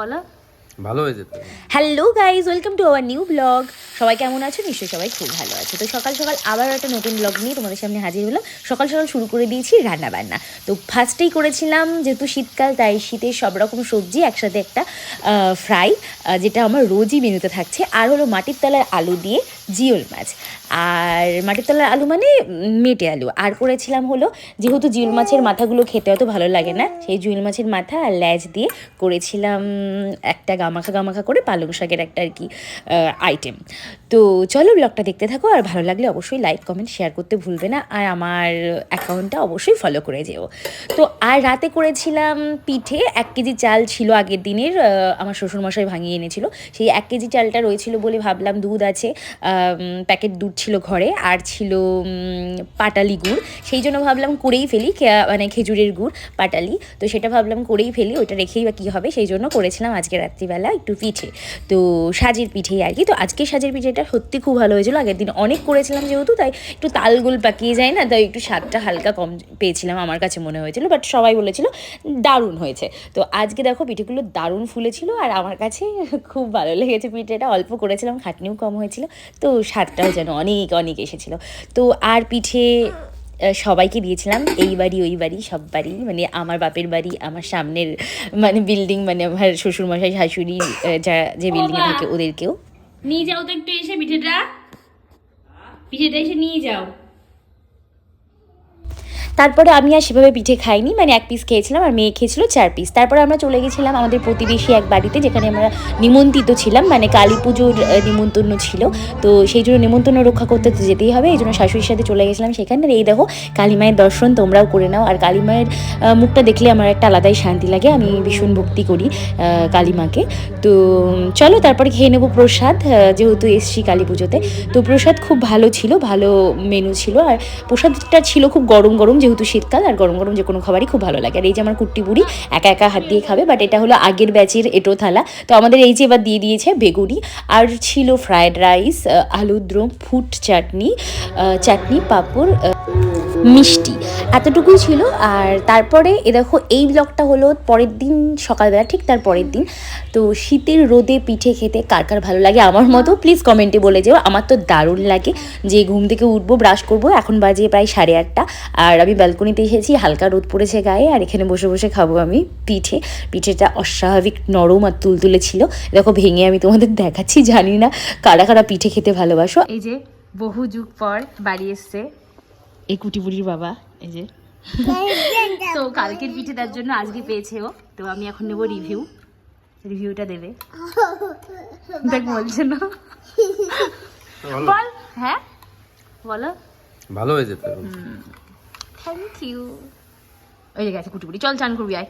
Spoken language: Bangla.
বলো। ভালো হয়েছে তো hello guys welcome to our new blog. সবাই কেমন আছো? নিশ্চয়ই সবাই খুব ভালো আছে। তো সকাল সকাল আবার একটা নতুন ব্লগ নিয়ে তোমাদের সামনে হাজির হলাম। সকাল সকাল শুরু করে দিয়েছি রান্না বান্না তো ফার্স্টেই করেছিলাম যেহেতু শীতকাল, তাই শীতের সব রকম সবজি, একসাথে একটা ফ্রাই যেটা আমার রোজই মেনুতে থাকছে। আর হলো মাটির তলার আলু দিয়ে জিওল মাছ। আর মাটির তলার আলু মানে মেটে আলু। আর করেছিলাম হলো যেহেতু জিওল মাছের মাথাগুলো খেতে অত ভালো লাগে না, সেই জিওল মাছের মাথা আর ল্যাজ দিয়ে করেছিলাম একটা গামাখা গামাখা করে পালং শাকের একটা আর কি আইটেম তো চলো ব্লগটা দেখতে থাকো, আর ভালো লাগলে অবশ্যই লাইক কমেন্ট শেয়ার করতে ভুলবে না, আর আমার অ্যাকাউন্টটা অবশ্যই ফলো করে যেও। তো আর রাতে করেছিলাম পিঠে, এক কেজি চাল ছিল আগের দিনের আমার শ্বশুরমশাই ভাঙিয়ে এনেছিল। সেই এক কেজি চালটা রয়েছিল বলে ভাবলাম দুধ আছে প্যাকেট দুধ ছিল ঘরে, আর ছিল পাটালি গুড়। সেই জন্য ভাবলাম করেই ফেলি মানে খেজুরের গুড়, পাটালি। তো সেটা ভাবলাম করেই ফেলি ওটা রেখেই বা কী হবে, সেই জন্য করেছিলাম আজকে রাত্রিবেলা একটু পিঠে। তো সাজের পিঠেই আর কি। তো আজকে সাজের পিঠেটা সত্যি খুব ভালো হয়েছিল, আগের দিন অনেক করেছিলাম যেহেতু, তাই একটু তালগোল পাকিয়ে যায় না, তাই একটু স্বাদটা হালকা কম পেয়েছিলাম, আমার কাছে মনে হয়েছিল বাট সবাই বলেছিল দারুণ হয়েছে। তো আজকে দেখো পিঠেগুলো দারুণ ফুলেছিল, আর আমার কাছে খুব ভালো লেগেছে পিঠেটা, অল্প করেছিলাম, খাটনিও কম হয়েছিল, তো স্বাদটাও যেন অনেক অনেক এসেছিল। তো আর পিঠে সবাইকে দিয়েছিলাম, এই বাড়ি, ওই বাড়ি, সব বাড়ি মানে আমার বাপের বাড়ি, আমার সামনের মানে বিল্ডিং মানে আমার শ্বশুরমশাই, শাশুড়ি যা, যে বিল্ডিংয়ে থাকে ওদেরকেও। নিয়ে যাও তো একটু এসে পিঠেটা। পিঠেটা এসে নিয়ে যাও। তারপরে আমি আর সেভাবে পিঠে খাইনি মানে এক পিস খেয়েছিলাম আর মেয়ে খেয়েছিল চার পিস তারপরে আমরা চলে গেছিলাম আমাদের প্রতিবেশী এক বাড়িতে, যেখানে আমরা নিমন্ত্রিত ছিলাম মানে কালী পুজোর নিমন্ত্রণ ছিল। তো সেই জন্য নিমন্ত্রণ রক্ষা করতে তো যেতেই হবে, এই জন্য শাশুড়ির সাথে চলে গেছিলাম সেখানে। এই দেখো, কালী মায়ের দর্শন তোমরাও করে নাও। আর কালী মায়ের মুখটা দেখলে আমার একটা আলাদাই শান্তি লাগে, আমি ভীষণ ভক্তি করি কালী মাকে। তো চলো তারপরে খেয়ে নেব প্রসাদ যেহেতু এসছি কালী পুজোতে। তো প্রসাদ খুব ভালো ছিল, ভালো মেনু ছিল। আর প্রসাদটা ছিল খুব গরম গরম, যেহেতু শীতকাল আর গরম গরম যে কোনো খাবারই খুব ভালো লাগে। আর এই যে আমার কুট্টি বুড়ি একা একা হাত দিয়ে খাবে বাট এটা হলো আগের ব্যাচের এটো থালা। তো আমাদের এই যে এবার দিয়ে দিয়েছে বেগুনি, আর ছিল ফ্রায়েড রাইস আলুদ্রম ফুট চাটনি চাটনি, পাঁপড় মিষ্টি। এতটুকুই ছিল। আর তারপরে এ দেখো, এই ব্লগটা হলো পরের দিন সকালবেলা, ঠিক তার পরের দিন। তো শীতের রোদে পিঠে খেতে কার কার ভালো লাগে আমার মতো প্লিজ কমেন্টে বলে যেও। আমার তো দারুণ লাগে যে ঘুম থেকে উঠবো ব্রাশ করব। এখন বাজে প্রায় সাড়ে আটটা। আর আমি ব্যালকনিতে এসেছি, হালকা রোদ পড়েছে গায়ে। আর এখানে বসে বসে খাব আমি পিঠে। পিঠেটা অস্বাভাবিক নরম আর তুলতুলে ছিল। দেখো, ভেঙে আমি তোমাদের দেখাচ্ছি, জানি না কারা কারা পিঠে খেতে ভালোবাসো। এই যে বহু যুগ পর বাড়ি এসছে এই কুটিপুরির বাবা। এই যে। তো কালকের পিঠে তার জন্য আজকে পেয়েছে ও। তো আমি এখন নেব রিভিউ রিভিউটা দেবে। দেখ বলছে না। বল। হ্যাঁ? বলো। ভালো হয়েছে তো থ্যাংক ইউ ওই যে গেছে কুটুকুটি। চল চান করবি আয়।